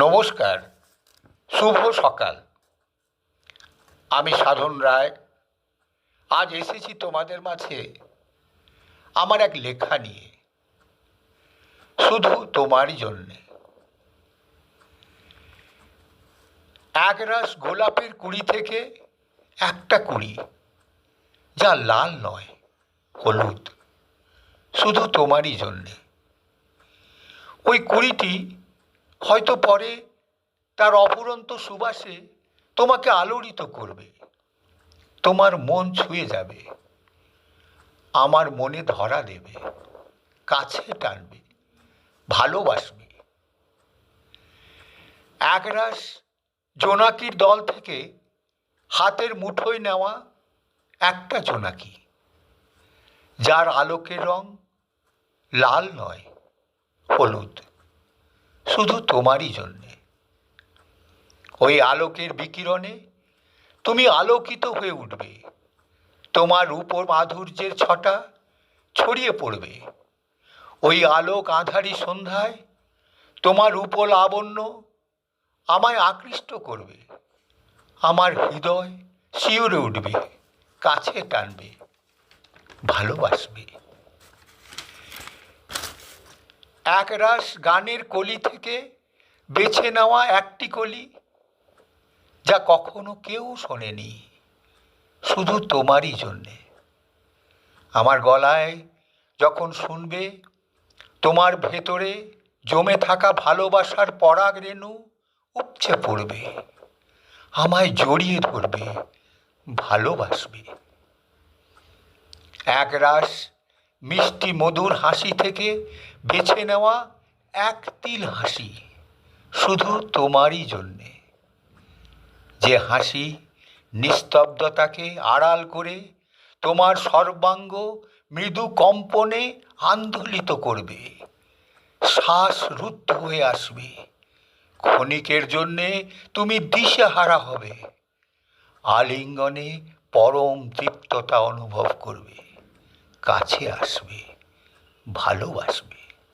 নমস্কার, শুভ সকাল। আমি সাধন রায়। আজ এসেছি তোমাদের মাঝে আমার এক লেখা নিয়ে। শুধু তোমারই জন্যে। এক রাস গোলাপের কুড়ি থেকে একটা কুড়ি, যা লাল নয়, হলুদ, শুধু তোমারই জন্যে। ওই কুড়িটি হয়তো পরে তার অফুরন্ত সুবাসে তোমাকে আলোড়িত করবে। তোমার মন ছুঁয়ে যাবে। আমার মনে ধরা দেবে। কাছে টানবে। ভালোবাসবে। একরাশ জোনাকির দল থেকে হাতের মুঠোয় নেওয়া একটা জোনাকি, যার আলোকের রং লাল নয়, হলুদ। শুধু তোমারই জন্যে। ওই আলোকের বিকিরণে তুমি আলোকিত হয়ে উঠবে। তোমার উপর মাধুর্যের ছটা ছড়িয়ে পড়বে। ওই আলোক আধারি সন্ধ্যায় তোমার উপর লাবণ্য আমায় আকৃষ্ট করবে। আমার হৃদয় শিউরে উঠবে, কাছে টানবে, ভালোবাসবে। একরাশ গানের কলি থেকে বেছে নেওয়া একটি কলি, যা কখনো কেউ শোনেনি, শুধু তোমারই জন্যে। আমার গলায় যখন শুনবে, তোমার ভেতরে জমে থাকা ভালোবাসার পরাগ রেণু উপচে পড়বে, আমায় জড়িয়ে ধরবে, ভালোবাসবে। একরাশ মিষ্টি মধুর হাসি থেকে বেছে নেওয়া এক তিল হাসি শুধু তোমারই জন্যে। যে হাসি নিস্তব্ধতাকে আড়াল করে তোমার সর্বাঙ্গ মৃদু কম্পনে আন্দোলিত করবে। শ্বাস রুদ্ধ হয়ে আসবে। ক্ষণিকের জন্যে তুমি দিশেহারা হবে। আলিঙ্গনে পরম তৃপ্ততা অনুভব করবে। কাছে আসবে ভালোবাসবে।